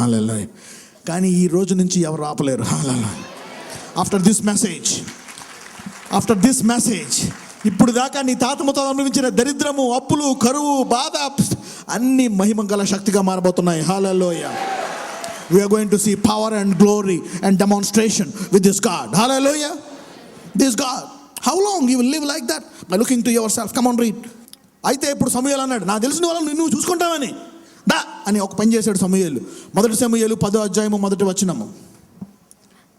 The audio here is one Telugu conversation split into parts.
హాలలో కానీ ఈ రోజు నుంచి ఎవరు ఆపలేరు. Hallelujah after this message after this message ఇప్పుడు దాకా నీ తాత ముత్తాత అనుభవించిన దరిద్రము అప్పులు కరువు బాధ అన్ని మహిమ గల శక్తిగా మారబోతున్నాయి. Hallelujah we're going to see power and glory and demonstration with this God hallelujah this God how long you will live like that by looking to your self come on read అయితే ఇప్పుడు సమయాలు అన్నాడు నాకు తెలిసిన వాళ్ళని నువ్వు చూసుకుంటావని. దా అని ఒక పని చేశాడు సమయాలు. మొదటి సమయాలు పదో అధ్యాయము మొదటి వచ్చినము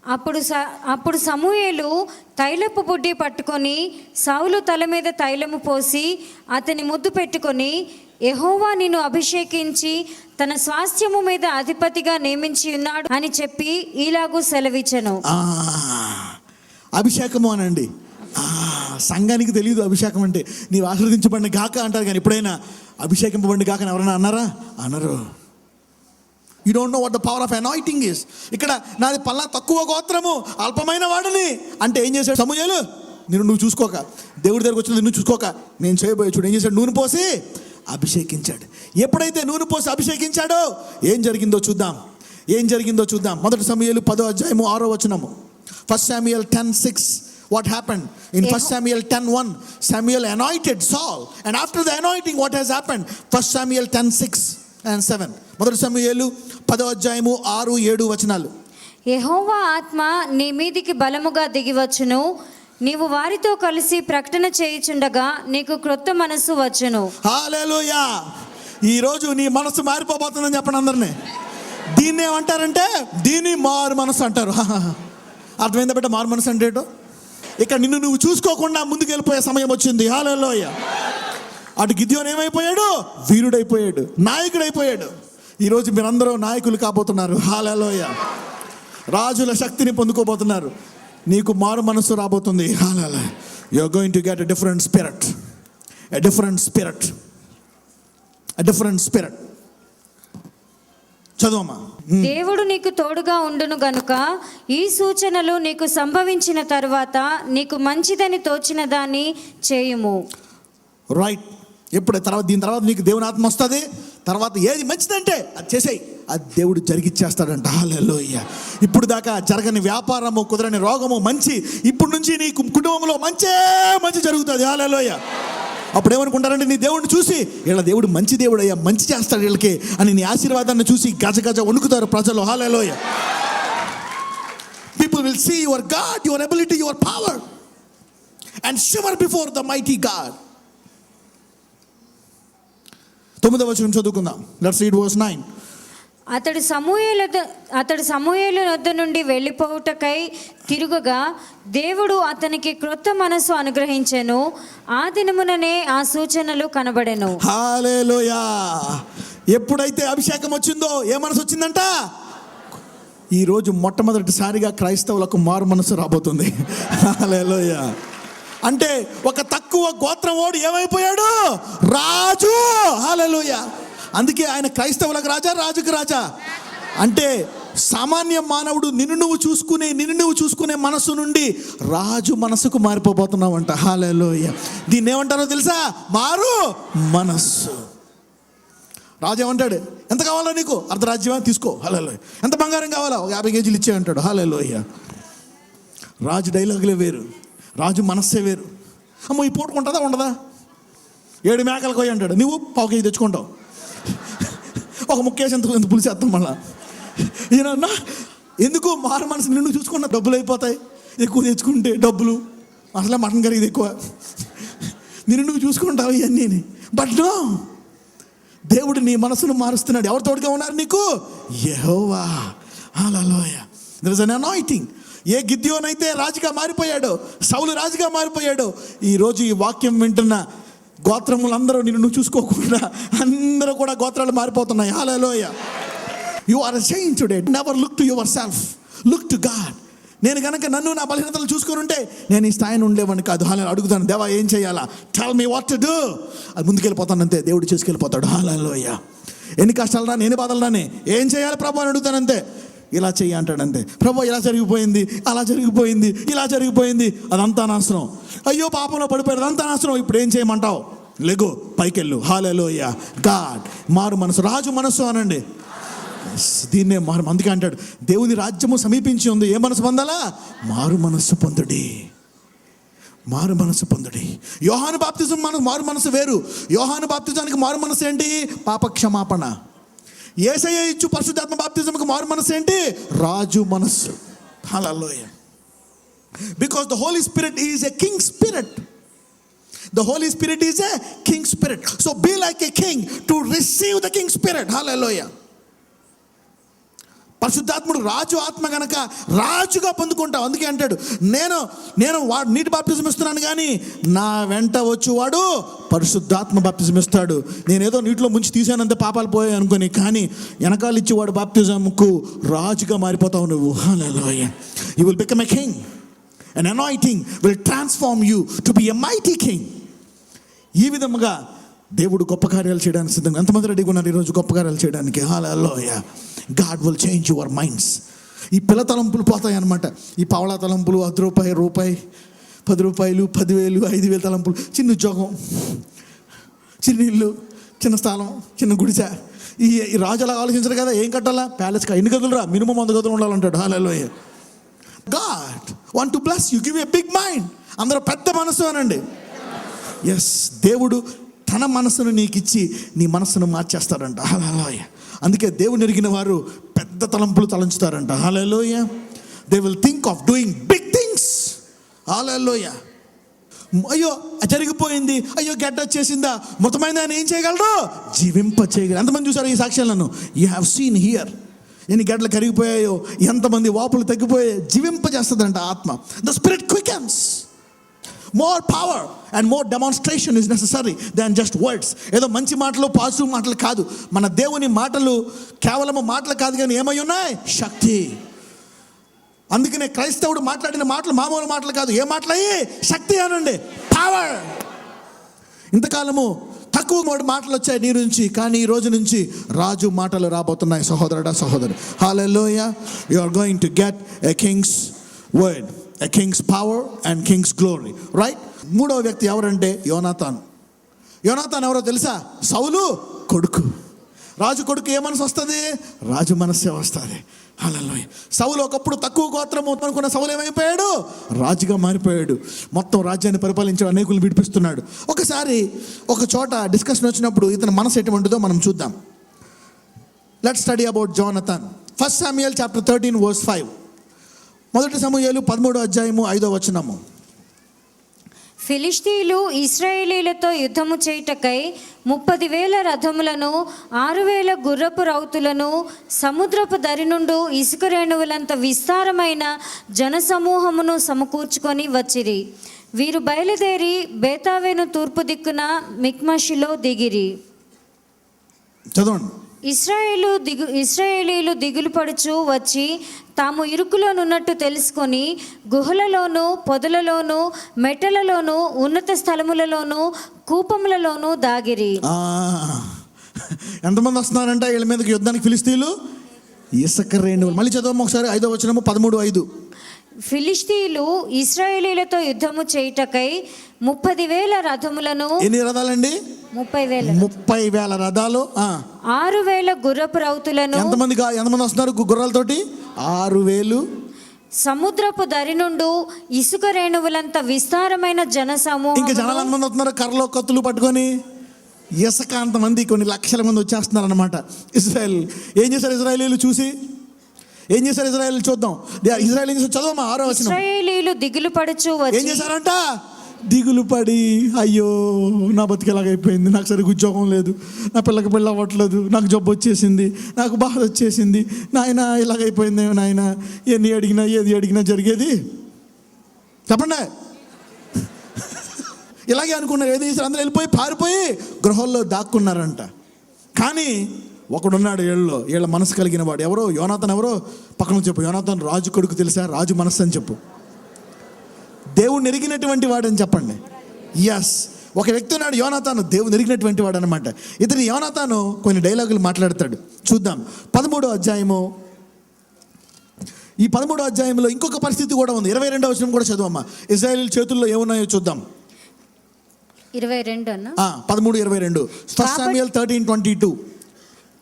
అప్పుడు స అప్పుడు సమూయేలు తైలపు బుడ్డి పట్టుకొని సౌలు తల మీద తైలము పోసి అతని ముద్దు పెట్టుకొని యెహోవా నిన్ను అభిషేకించి తన స్వాస్థ్యము మీద అధిపతిగా నియమించి ఉన్నాడు అని చెప్పి ఇలాగూ సెలవిచ్చను. అభిషేకము అనండి. సంఘానికి తెలియదు అభిషేకం అంటే. నీవు ఆశీర్వదించబడిన గాక అంటారు కానీ ఎప్పుడైనా అభిషేకింపబడిన గాక ఎవరైనా అన్నారా? అనరు you don't know what the power of anointing is ఇక్కడ నాది పల్లా తక్కువ గోత్రము అల్పమైన వాడిని. అంటే ఏం చేశాడు? సమూహలు నేను నువ్వు చూసుకోక. దేవుడి దగ్గరకు వచ్చిన నువ్వు చూసుకోక. నేను చేయబోయే చూడు. ఏం చేశాడు? నూనె పోసి అభిషేకించాడు. ఎప్పుడైతే నూనె పోసి అభిషేకించాడో ఏం జరిగిందో చూద్దాం. ఏం జరిగిందో చూద్దాం. మొదటి సమయాలు పదో అధ్యాయము ఆరో వచనము. First Samuel ten six. What happened in first Samuel ten one Samuel anointed Saul and after the anointing what has happened first Samuel ten six and seven మొదటి సమయాలు పదో అధ్యాయము ఆరు ఏడు వచనాలు. యెహోవా ఆత్మ నీ మీదికి బలముగా దిగివచ్చును నీవు వారితో కలిసి ప్రకటన చేయుచుండగా నీకు క్రొత్త మనస్సు వచ్చును. హాలేలుయా ఈరోజు నీ మనసు మారిపోబోతుందని చెప్పండి అందరినీ. దీన్ని ఏమంటారంటే దీన్ని మారు మనసు అంటారు. అర్థమైందా బిడ్డ మారు మనసు అంటే ఇక్కడ నిన్ను నువ్వు చూసుకోకుండా ముందుకు వెళ్ళిపోయే సమయం వచ్చింది. హాలలోయ అటు గిద్యోన్ ఏమైపోయాడు? వీరుడైపోయాడు. నాయకుడైపోయాడు. ఈరోజు మీరందరూ నాయకులు కాబోతున్నారు. హాలలోయ రాజుల శక్తిని పొందుకోబోతున్నారు. నీకు మారు మనసు రాబోతుంది. Hallelujah you going to get a different spirit a different spirit a different spirit చదువమ్మా దేవుడు నీకు తోడుగా ఉండును గనుక ఈ సూచనలు నీకు సంభవించిన తరువాత నీకు మంచిదని తోచిన దాన్ని చేయుము. రైట్ ఎప్పుడు? తర్వాత దీని తర్వాత నీకు దేవుని ఆత్మ వస్తుంది. తర్వాత ఏది మంచిదంటే అది చేసేయి. అది దేవుడు జరిగిచ్చేస్తాడంట. హాలలోయ ఇప్పుడు దాకా జరగని వ్యాపారము కుదరని రోగము మంచి ఇప్పుడు నుంచి నీ కుటుంబంలో మంచే మంచి జరుగుతుంది. హాలలోయ అప్పుడు ఏమనుకుంటారంటే నీ దేవుడిని చూసి వీళ్ళ దేవుడు మంచి దేవుడు అయ్యా మంచి చేస్తాడు వీళ్ళకి అని నీ ఆశీర్వాదాన్ని చూసి గజ గజ వణుకుతారు ప్రజలు. హాలలోయ people will see your God your ability your power and shiver before the mighty God తొమ్మిదవ వచనం చదువుకుందాం. లెట్స్ రీడ్ వర్స్ నైన్ అతడు సమూహల అతడు సమూహల వద్ద నుండి వెళ్ళిపోవుటకై తిరుగుగా దేవుడు అతనికి క్రొత్త మనసు అనుగ్రహించెను. ఆ దినముననే ఆ సూచనలు కనబడెను. హాలేలోయా. ఎప్పుడైతే అభిషేకం వచ్చిందో ఏ మనసు వచ్చిందంట? ఈరోజు మొట్టమొదటిసారిగా క్రైస్తవులకు మారు మనసు రాబోతుంది. హాలేలోయ. అంటే ఒక తక్కువ గోత్రం ఓడు ఏమైపోయాడు? రాజు. హాలేలోయ. అందుకే ఆయన క్రైస్తవులకు రాజా రాజుకు రాజా. అంటే సామాన్య మానవుడు నిన్ను నువ్వు చూసుకునే నిన్ను నువ్వు చూసుకునే మనసు నుండి రాజు మనసుకు మారిపోబోతున్నావు అంట హాలేలోయ దీన్ని ఏమంటారో తెలుసా? మారు మనస్సు. రాజు ఏమంటాడు? ఎంత కావాలో నీకు? అర్ధరాజ్యమా? తీసుకో. హలో ఎంత బంగారం కావాలో? ఒక యాభై కేజీలు ఇచ్చే అంటాడు. హాలేలోయ రాజు డైలాగులే వేరు. రాజు మనస్సే వేరు. అమ్మో ఈ పోటుకుంటుందా? ఉండదా? ఏడు మేకలు కొయ్యి అంటాడు. నువ్వు పావు కేజీ తెచ్చుకుంటావు. ఒక ముక్కేసి ఎంత ఎంత పులిసేస్తాం మళ్ళా? ఈయనన్నా ఎందుకు మారు మనసు నిన్ను చూసుకున్న డబ్బులు అయిపోతాయి? ఎక్కువ తెచ్చుకుంటే డబ్బులు. అసలే మటన్ కరిగేది ఎక్కువ. నిన్ను నువ్వు చూసుకుంటావు ఇవన్నీ బట్ నో దేవుడు నీ మనసును మారుస్తున్నాడు. ఎవరు తోడుగా ఉన్నారు నీకు? యహోవా. అలా దర్ ఇస్ అన్ అనాయింటింగ్ ఏ గిద్యోనైతే రాజుగా మారిపోయాడో సౌలు రాజుగా మారిపోయాడో ఈరోజు ఈ వాక్యం వింటున్న గోత్రములందరూ నిన్ను నువ్వు చూసుకోకుండా అందరూ కూడా గోత్రాలు మారిపోతున్నాయి. హల్లెలూయా you are change today never look to yourself look to God నేను కనుక నన్ను నా బలహీనతలు చూసుకొని ఉంటే నేను ఈ స్థాయిని ఉండేవాడిని కాదు. హాలని అడుగుతాను దేవా ఏం చేయాలా? Tell me what to do అది ముందుకెళ్ళిపోతాను అంతే దేవుడు చేసుకెళ్ళిపోతాడు. హాలలోయ ఎన్ని కష్టాలు రాని ఎన్ని బాధలు రాని ఏం చేయాలి ప్రభు అని అడుగుతానంతే. ఇలా చెయ్యి అంటాడు అంతే. ప్రభు ఇలా జరిగిపోయింది అలా జరిగిపోయింది ఇలా జరిగిపోయింది అదంతా నాశనం. అయ్యో పాపంలో పడిపోయారు అదంతా నాశనం. ఇప్పుడు ఏం చేయమంటావు? లెగు పైకెళ్ళు. హాలలోయ గాడ్ మారు మనసు. రాజు మనసు అనండి. దీన్నే మారు అందుకే అంటాడు దేవుని రాజ్యము సమీపించి ఉంది. ఏ మనసు పొందాలా? మారు మనస్సు పొందుడి. మారు మనసు పొందుడి. యోహాను బాప్తిజం మనకు మారు మనసు వేరు. యోహాను బాప్తిజానికి మారు మనసు ఏంటి? పాప క్షమాపణ ఏసయ్య ఇచ్చు పరిశుద్ధాత్మ బాప్తిజంకి మారు మనసు ఏంటి? రాజు మనస్సు. హలలోయ because the Holy Spirit is a king spirit the Holy Spirit is a king spirit so be like a king to receive the king spirit హల్లెలూయా పరిశుద్ధాత్ముడు రాజు ఆత్మ గనక రాజుగా పొందుకుంటావు. అందుకే అంటాడు నేను నేను వాడు నీటి బాప్తిజం ఇస్తున్నాను కానీ నా వెంట వచ్చేవాడు పరిశుద్ధాత్మ బాప్తిజం ఇస్తాడు నేనేదో నీటిలో ముంచి తీసానంత పాపాలు పోయాయి అనుకుని కానీ వెనకాల ఇచ్చేవాడు బాప్తిజంకు రాజుగా మారిపోతావు నువ్వు. You will become a king and anointing will transform you to be a mighty king ఈ విధముగా దేవుడు గొప్ప కార్యాలు చేయడానికి సిద్ధంగా ఎంతమంది రెడీగా ఉన్నారు ఈరోజు గొప్ప కార్యాలు చేయడానికి? హాలలోయ God will change your minds ఈ పిల్ల తలంపులు పోతాయి అనమాట ఈ పావళా తలంపులు అర్ధ రూపాయి రూపాయి పది రూపాయలు పదివేలు ఐదు వేలు తలంపులు చిన్న ఉద్యోగం చిన్న ఇల్లు చిన్న స్థలం చిన్న గుడిసె. ఈ రాజు అలా ఆలోచించరు కదా ఏం కట్టాలా? ప్యాలెస్గా ఎన్ని గదులు రా? మినిమం వంద గదులు ఉండాలంటాడు. హాలలో God want to bless you give a big mind అందరూ పెద్ద మనసు అనండి. ఎస్ దేవుడు తన మనసును నీకు ఇచ్చి నీ మనసును మార్చేస్తాడంట హలోయ అందుకే దేవుని ఎరిగిన వారు పెద్ద తలంపులు తలంచుతారంట. హలోయ they will think of doing big things హలోయ అయ్యో జరిగిపోయింది. అయ్యో గడ్డ వచ్చేసిందా? మొత్తమైన ఆయన ఏం చేయగలరు? జీవింప చేయగలరు. ఎంతమంది చూసారు ఈ సాక్ష్యాలను? యూ హ్యావ్ సీన్ హియర్ ఎన్ని గడ్డలు కరిగిపోయాయో ఎంతమంది వాపులు తగ్గిపోయాయో జీవింపజేస్తుందంట ఆత్మ. The spirit quickens more power and more demonstration is necessary than just words ఏదో మంచి మాటలు పాజిటివ్ మాటలు కాదు. మన దేవుని మాటలు కేవలము మాటలు కాదు కానీ ఏమై ఉన్నాయి? శక్తి. అందుకనే క్రైస్తవుడు మాట్లాడిన మాటలు మామూలు మాటలు కాదు. ఏ మాటలయ్యి? శక్తి అనండి. పవర్ ఇంతకాలము తక్కువ మూడు మాటలు వచ్చాయి నీ నుంచి కానీ ఈ రోజు నుంచి రాజు మాటలు రాబోతున్నాయి. సహోదరుడా సహోదరు. హాలలోయ you are going to get a king's word a king's power and king's glory right మూడవ వ్యక్తి ఎవరంటే యోనాథాన్ యోనాథాన్ ఎవరో తెలుసా? సౌలు కొడుకు. రాజు కొడుకు ఏ మనసు వస్తుంది? రాజు మనస్సే వస్తుంది. అలా సౌలు ఒకప్పుడు తక్కువ గోత్రం అనుకున్న సౌలు ఏమైపోయాడు? రాజుగా మారిపోయాడు. మొత్తం రాజ్యాన్ని పరిపాలించే అనేకులు విడిపిస్తున్నాడు. ఒకసారి ఒక చోట డిస్కషన్ వచ్చినప్పుడు ఇతని మనసు ఎటువంటిదో మనం చూద్దాం. Let study about Jonathan first Samuel chapter thirteen verse five మొదటి సమూహాలు పదమూడో అధ్యాయము ఐదో వచనము. ఫిలిస్తీయులు ఇస్రాయేలీలతో యుద్ధము చేయుటకై ముప్పది వేల రథములను ఆరు వేల గుర్రపు రౌతులను సముద్రపు దరి నుండు ఇసుక రేణువులంత విస్తారమైన జనసమూహమును సమకూర్చుకొని వచ్చిరి. వీరు బయలుదేరి బేతావేను తూర్పు దిక్కున మిక్మషిలో దిగిరి. చదవండి. ఇస్రాయేలు దిగు ఇస్రాయేలీలు దిగులు పడుచు వచ్చి తాము ఇరుకులోనున్నట్టు తెలుసుకొని గుహలలోను పొదలలోను మెట్టలలోను ఉన్నత స్థలములలోను కూపములలోను దాగిరి. ఎంతమంది వస్తున్నారంట వీళ్ళ మీదకి యుద్ధానికి ఫిలిస్తీన్లు? ఇసుక రేణువులు. మళ్ళీ చదవము ఒకసారి ఐదో వచనము పదమూడు ఐదు. ఫిలిస్తీయులు ఇస్రాయేలీలతో యుద్ధము చేయుటకై ముప్పది వేల రథములను ఎన్ని రథాలండి? ముప్పై వేల ముప్పై వేల రథాలు ఆరు వేల గుర్రపు రౌతులను ఎంతమంది ఎంతమంది వస్తున్నారు గుర్రాలతోటి? ఆరు వేలు. సముద్రపు దరి నుండు ఇసుక రేణువులంత విస్తారమైన ఇంకా జనసమూహం జనాలు ఎంతమంది వస్తున్నారు కర్రలో కత్తులు పట్టుకొని. ఇసుక అంతమంది కొన్ని లక్షల మంది వచ్చేస్తున్నారు అనమాట ఇజ్రాయెల్ ఏం చేశారు ఇజ్రాయలీలు చూసి? ఏం చేశారు ఇజ్రాయెల్ చూద్దాం. ఇజ్రాయెల్ ఏం చేశారు? చదవమా? ఆరో వచ్చిన ఇస్రాయేలీలు దిగులు పడుచు ఏం చేశారంట? దిగులు పడి అయ్యో నా బతికి ఎలాగైపోయింది? నాకు సరిగ్గా ఉద్యోగం లేదు. నా పిల్లకి పిల్ల అవ్వట్లేదు. నాకు జబ్బు వచ్చేసింది. నాకు బాధ వచ్చేసింది. నాయన ఇలాగైపోయింది నాయన ఎన్ని అడిగినా ఏది అడిగినా జరిగేది? చెప్పండి. ఇలాగే అనుకున్నారు. ఏది అందరూ వెళ్ళిపోయి పారిపోయి గృహంలో దాక్కున్నారంట. కానీ ఒకడున్నాడు వీళ్ళలో వీళ్ళ మనసు కలిగిన వాడు. ఎవరో? యోనాథన్ ఎవరో? పక్కన చెప్పు. యోనాథన్ రాజు కొడుకు తెలుసా? రాజు మనస్సు అని చెప్పు. దేవుడు ఎరిగినటువంటి వాడని చెప్పండి. ఎస్ ఒక వ్యక్తి ఉన్నాడు యోనాతాను దేవుడు ఎరిగినటువంటి వాడు అనమాట ఇతని యోనాతాను కొన్ని డైలాగులు మాట్లాడతాడు. చూద్దాం. పదమూడో అధ్యాయము. ఈ పదమూడో అధ్యాయంలో ఇంకొక పరిస్థితి కూడా ఉంది. ఇరవై రెండో వచనం కూడా చదువమ్మా. ఇజ్రాయేల్ చేతుల్లో ఏమున్నాయో చూద్దాం. ఇరవై రెండు పదమూడు ఇరవై రెండు. Thirteen twenty two.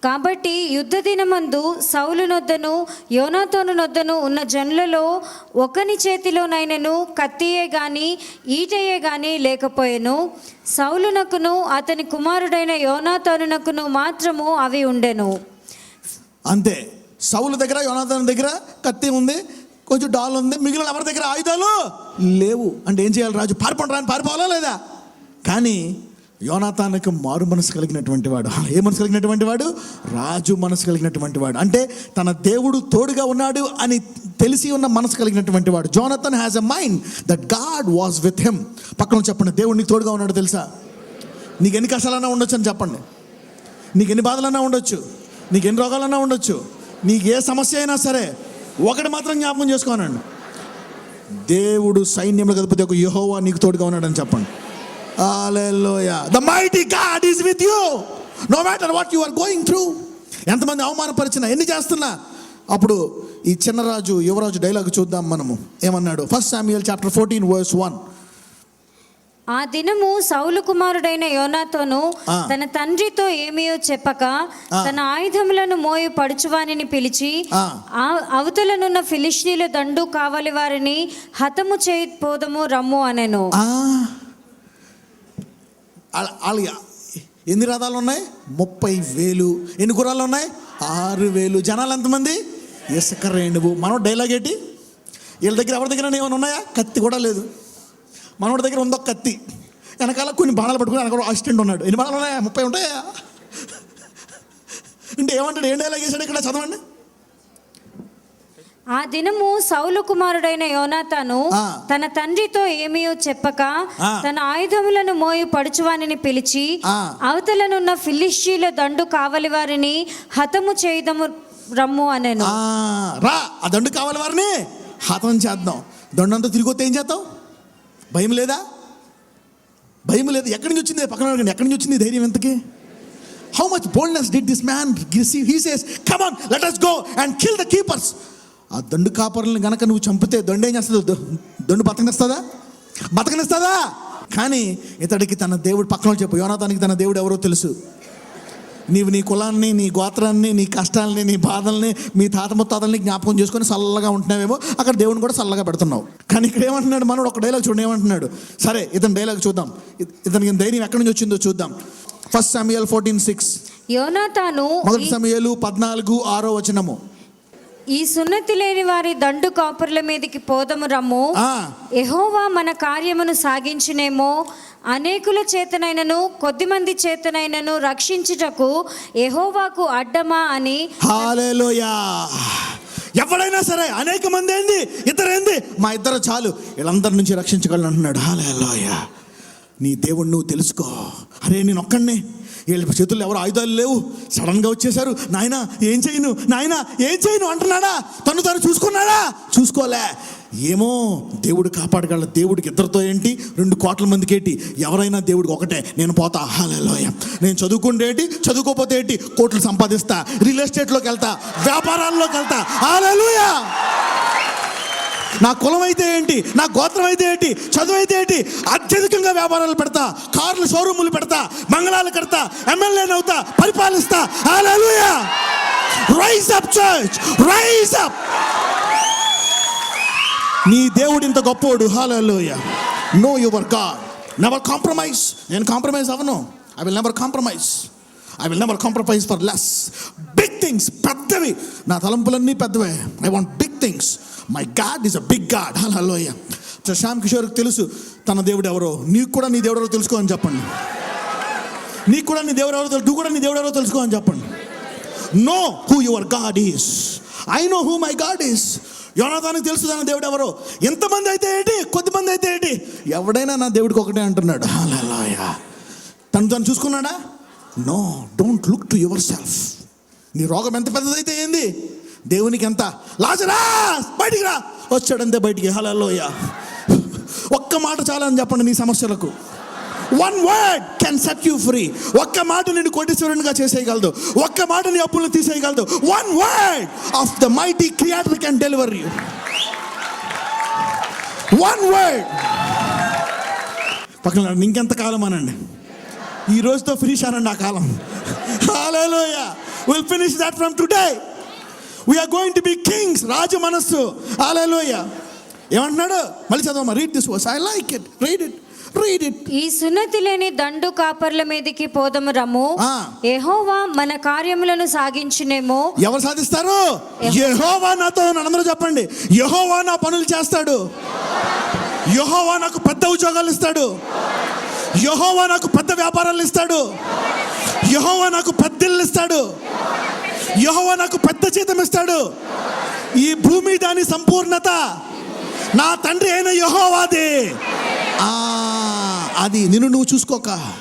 కాబట్టి యుద్ధ దినమందు సౌలు నొద్దను యోనాతోను నొద్దను ఉన్న జనులలో ఒకని చేతిలోనైనను కత్తియే గాని ఈటయే గాని లేకపోయెను. సౌలునకును అతని కుమారుడైన యోనాతోనునకును మాత్రము అవి ఉండెను. అంతే. సౌలు దగ్గర యోనాతోను దగ్గర కత్తి ఉంది కొంచెం డాల్ ఉంది మిగిలిన ఎవరి దగ్గర? ఆయుధాలు లేవు. అంటే ఏం చేయాలి రాజు? పారిపోండి రాని పారిపోవాలా లేదా? కానీ యోనాథానికి మారు మనసు కలిగినటువంటి వాడు. ఏ మనసు కలిగినటువంటి వాడు? రాజు మనసు కలిగినటువంటి వాడు. అంటే తన దేవుడు తోడుగా ఉన్నాడు అని తెలిసి ఉన్న మనసు కలిగినటువంటి వాడు. Jonathan has a mind that God was with him పక్కన చెప్పండి దేవుడు నీకు తోడుగా ఉన్నాడు తెలుసా? నీకు ఎన్ని కష్టాలన్నా ఉండొచ్చు అని చెప్పండి. నీకు ఎన్ని బాధలన్నా ఉండొచ్చు. నీకు ఎన్ని రోగాలన్నా ఉండొచ్చు. నీకు ఏ సమస్య అయినా సరే ఒకటి మాత్రం జ్ఞాపకం చేసుకోనండి. దేవుడు సైన్యంలో కలిపితే ఒక యహోవా నీకు తోడుగా ఉన్నాడని చెప్పండి. The mighty God is with you no matter what you are going through ఎంతమంది అవమానపరిచినా ఎన్ని చేస్తున్నా అప్పుడు ఈ చిన్నరాజు యువరాజు డైలాగ్ చూద్దాం మనము. ఏమన్నాడు? First Samuel chapter fourteen verse one ఆ దినము సౌలు కుమారుడైన యోనాతోను. తన తండ్రితో ఏమీయో చెప్పక. తన ఆయుధములను మోయు పడుచువానిని పిలిచి అవతలనున్న ఫిలిస్తీన్ల దండు కావలి వారిని హతము చేయి పోదము రమ్ము అనెను. వాళ్ళ ఎన్ని రథాలు ఉన్నాయి? ముప్పై వేలు. ఎన్ని గుర్రాలు ఉన్నాయి? ఆరు వేలు. జనాలు ఎంతమంది? ఇసుక రేణువు. మనం డైలాగ్ ఏంటి? వీళ్ళ దగ్గర ఎవరి దగ్గర ఏమైనా ఉన్నాయా? కత్తి కూడా లేదు. మనోడి దగ్గర ఉందో కత్తి. వెనకాల కొన్ని బాణాలు పట్టుకుని వెనకాల అసిస్టెంట్ ఉన్నాడు. ఎన్ని బాణాలు ఉన్నాయా? ముప్పై ఉంటాయా? అంటే ఏమంటాడు? ఏం డైలాగ్ వేసాడు ఇక్కడ? చదవండి. ఆ దినము సౌలు కుమారుడైన యోనాతాను. తన తండ్రితో ఏమీయో చెప్పక. తన ఆయుధములను మోయు పడుచువానిని పిలిచి. అవతలనున్న ఫిలిస్తీన్ల దండు కావలి వారిని హతము చేయదము రమ్ము అనెను. ఆ, రా ఆ దండు కావాలి వారిని హతం చేద్దాం. దండంతా తిరిగి వస్తే ఏం చేద్దాం భయం లేదా? భయం లేదు? ఎక్కడి నుంచి వచ్చింది? పక్కన అడగండి ఎక్కడి నుంచి వచ్చింది ధైర్యం ఎంతకి how much boldness did this man receive he says come on let us go and kill the keepers ఆ దండు కాపర్లను గనక నువ్వు చంపితే దండు ఏం చేస్తుంది? దండు బతకనిస్తుందా? బతకనిస్తుందా? కానీ ఇతడికి తన దేవుడు పక్కన చెప్పు. యోనాథానికి తన దేవుడు ఎవరో తెలుసు. నీవు నీ కులాన్ని నీ గోత్రాన్ని నీ కష్టాలని నీ బాధల్ని మీ తాత ముత్తాతల్ని జ్ఞాపకం చేసుకొని చల్లగా ఉంటున్నావేమో. అక్కడ దేవుని కూడా చల్లగా పెడుతున్నావు. కానీ ఇక్కడ ఏమంటున్నాడు? మనోడు ఒక డైలాగ్ చూడండి ఏమంటున్నాడు? సరే ఇతని డైలాగ్ చూద్దాం. ఇత- ఇతనికి ధైర్యం ఎక్కడి నుంచి వచ్చిందో చూద్దాం. ఫస్ట్ సమయాలు ఫోర్టీన్ సిక్స్ యోనాతాను మొదటి సమయాలు పద్నాలుగు ఆరో వచనము. ఈ సున్నతి లేని వారి దండు కాపుర్ల మీదకి పోదము రమ్ము. ఆ, యెహోవా మన కార్యమును సాగించునేమో. అనేకుల చేతనైనను కొద్దిమంది చేతనైనను రక్షించుటకు యెహోవాకు అడ్డమా అని. ఎవడైనా సరే అనేక మంది ఏంది? ఇద్దరు ఏంది? మా ఇద్దరు చాలు. వీళ్ళందరి నుంచి రక్షించగలను అంటున్నాడు. హల్లెలూయా నీ దేవుడు నువ్వు తెలుసుకో. అరే నేను ఒక్కడినే. వీళ్ళ చేతుల్లో ఎవరు ఆయుధాలు లేవు? సడన్గా వచ్చేసారు నాయన ఏం చేయను? నాయన ఏం చేయను? అంటున్నాడా? తను తను చూసుకున్నాడా? చూసుకోలే. ఏమో దేవుడు కాపాడగల దేవుడికి ఇద్దరితో ఏంటి? రెండు కోట్ల మందికి ఏంటి? ఎవరైనా దేవుడికి ఒకటే. నేను పోతా. హాలలోయ నేను చదువుకుంటే ఏంటి? చదువుకోపోతే ఏంటి? కోట్లు సంపాదిస్తా. రియల్ ఎస్టేట్లోకి వెళ్తా. వ్యాపారాల్లోకి వెళ్తా. హాలేలుయా నా కులం అయితే ఏంటి? నా గోత్రం అయితే ఏంటి? చదువు అయితే ఏంటి? అత్యధికంగా వ్యాపారాలు పెడతా కార్లు షోరూములు పెడతా మంగళాలు కడతా ఎమ్మెల్యేని అవుతా పరిపాలిస్తా. హల్లెలూయా! Rise up church! Rise up! నీ దేవుడు ఇంత గొప్పోడు. హల్లెలూయా! Know your God never compromise నేను compromise అవను I will never compromise I will never compromise for less big things పెద్దవి. నా తలంపులన్నీ పెద్దవే. I want big things my God is a big God హలోయ శ్యామ్ కిషోర్కి తెలుసు తన దేవుడు ఎవరో. నీకు కూడా నీ దేవుడు ఎవరో తెలుసుకో అని చెప్పండి. నీకు కూడా నీ దేవుడు ఎవరో తెలుసు. నువ్వు కూడా నీ దేవుడు ఎవరో తెలుసుకో అని చెప్పండి. Know who your God is I know who my God is యోనాథానికి తెలుసు తన దేవుడు ఎవరో. ఎంతమంది అయితే ఏంటి? కొద్దిమంది అయితే ఏంటి? ఎవడైనా నా దేవుడికి ఒకటే అంటున్నాడు. హల్లెలూయా తను తను చూసుకున్నాడా? No don't look to yourself నీ రోగం ఎంత పెద్దదైతే ఏంది? దేవునికి ఎంత? లాజరా బయటికి రా! వచ్చాడంతే బయటికి. హలలోయ ఒక్క మాట చాలని చెప్పండి నీ సమస్యలకు. One word can set you free ఒక్క మాట నేను కోటీశ్వరునిగా చేసేయగలదు. ఒక్క మాట నీ అప్పులను తీసేయగలదు. One word of the mighty creator can deliver you one word పక్కన ఇంకెంత కాలం అనండి. ఈ రోజుతో ఫినిష్ అనండి ఆ కాలం. Hallelujah will finish that from today we're going to be kings రాజు మనస్సు అలలోయ ఏమంటున్నాడు? మళ్ళీ చదవమ్మా read this verse I like it read it read it ఈ సున్నతి లేని దండు కాపర్ల మీదకి పోదము రమ్ము. ఆ. యెహోవా మన కార్యములను సాగించునేమో. ఎవరు సాధిస్తారు? యెహోవా నాతో. అందరూ చెప్పండి. యెహోవా నా పనులు చేస్తాడు. యెహోవా నాకు పెద్ద ఉద్యోగాలు ఇస్తాడు. యహోవా నాకు పెద్ద వ్యాపారాలు ఇస్తాడు. యహోవా నాకు పెద్ద ఇల్లు ఇస్తాడు. యహోవా నాకు పెద్ద జీతం ఇస్తాడు. ఈ భూమి దాని సంపూర్ణత నా తండ్రి అయిన యహోవాది. ఆ, అది నిన్ను నువ్వు చూసుకోక.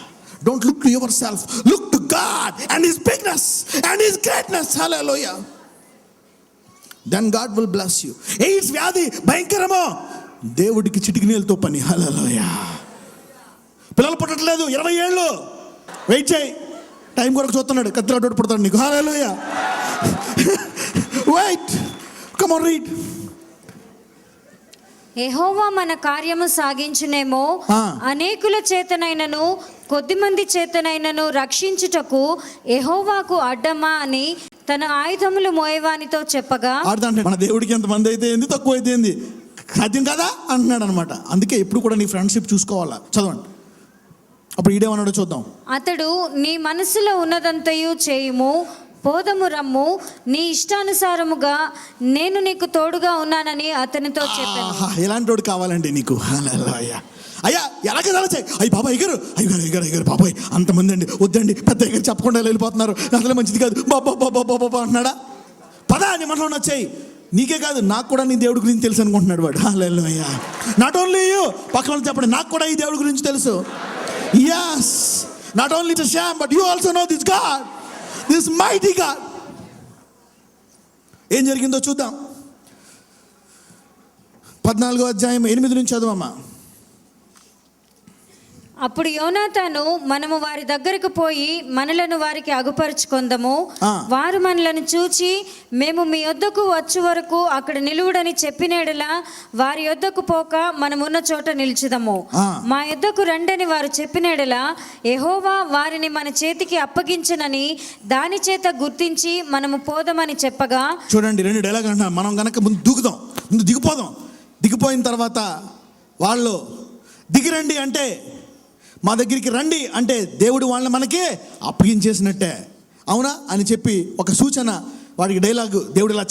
Don't look to yourself look to God and his bigness and his greatness లోయ then God will bless you AIDS వ్యాధి భయంకరమో. దేవుడికి చిటికి నీళ్ళతో పని. హల్లెలూయా పిల్లలు పుట్టట్లేదు ఇరవై ఏళ్ళు. వెయిట్ చేయి. టైం కొరకు చూస్తున్నాడు కత్తిలో డోటు పుడతాడు నీకు. హల్లెలూయా వెయిట్ కమ్ ఆన్ రీడ్ యెహోవా మన కార్యము సాగించునేమో. అనేకుల చేతనైనను కొద్దిమంది చేతనైనను రక్షించుటకు యెహోవాకు అడ్డమా అని తన ఆయుధములు మోయవానితో చెప్పగా మన దేవుడికి ఎంతమంది అయితే ఏంది తక్కువ అయితే ఏంది? సాధ్యం కదా? అంటున్నాడు అనమాట అందుకే ఎప్పుడు కూడా నీ ఫ్రెండ్షిప్ చూసుకోవాలా? చదవండి. అప్పుడు ఈడేమన్నాడో చూద్దాం. అతడు నీ మనసులో ఉన్నదంతయు చేయుము పోదము రమ్ము నీ ఇష్టానుసారముగా నేను నీకు తోడుగా ఉన్నానని అతనితో చెప్పాను. ఆహా, ఎలాంటి వాడు కావాలండి నీకు. అయ్యా ఎలా కదా అయ్యి బాబాయ్ గారు అయ్యగారు అయ్యగారు అయ్యగారు బాబాయ్ అంతమంది అండి. వద్దండి పెద్ద అయ్యగారు చెప్పకుండా వెళ్ళిపోతున్నారు? అసలు మంచిది కాదు. బాబా బాబా బాబా అంటున్నాడా? పద అని మనలో నచ్చాయి నీకే కాదు నాకు కూడా నీ దేవుడి గురించి తెలుసు అనుకుంటున్నాడు వాడు. హల్లెలూయా. నాట్ ఓన్లీ యూ పక్కన చెప్పండి నాకు కూడా ఈ దేవుడి గురించి తెలుసు. Yes. Not only to Shyam but you also know this God. This mighty God. ఏం జరిగిందో చూద్దాం పద్నాలుగో అధ్యాయం ఎనిమిది నుంచి చదవమ్మా అప్పుడు యోనాతాను మనము వారి దగ్గరకు పోయి మనలను వారికి అగుపరుచుకొందము. వారు మనలను చూచి మేము మీ యొద్దకు వచ్చు వరకు అక్కడ నిలువుడని చెప్పినేడలా వారి యొద్దకు పోక మనమున్న చోట నిలిచిదము. మా యొద్దకు రండని వారు చెప్పినేడలా యెహోవా వారిని మన చేతికి అప్పగించనని దాని చేత గుర్తించి మనము పోదమని చెప్పగా చూడండి రెండు డైలాగ్ అంటున్నా మనం గనక ముందు దూకుదాం. ముందు దిగిపోదాం. దిగిపోయిన తర్వాత వాళ్ళు దిగిరండి అంటే మా దగ్గరికి రండి అంటే దేవుడు వాళ్ళని మనకి అప్పగించేసినట్టే. అవునా? అని చెప్పి ఒక సూచన వాడికి డైలాగు దేవుడు ఇలా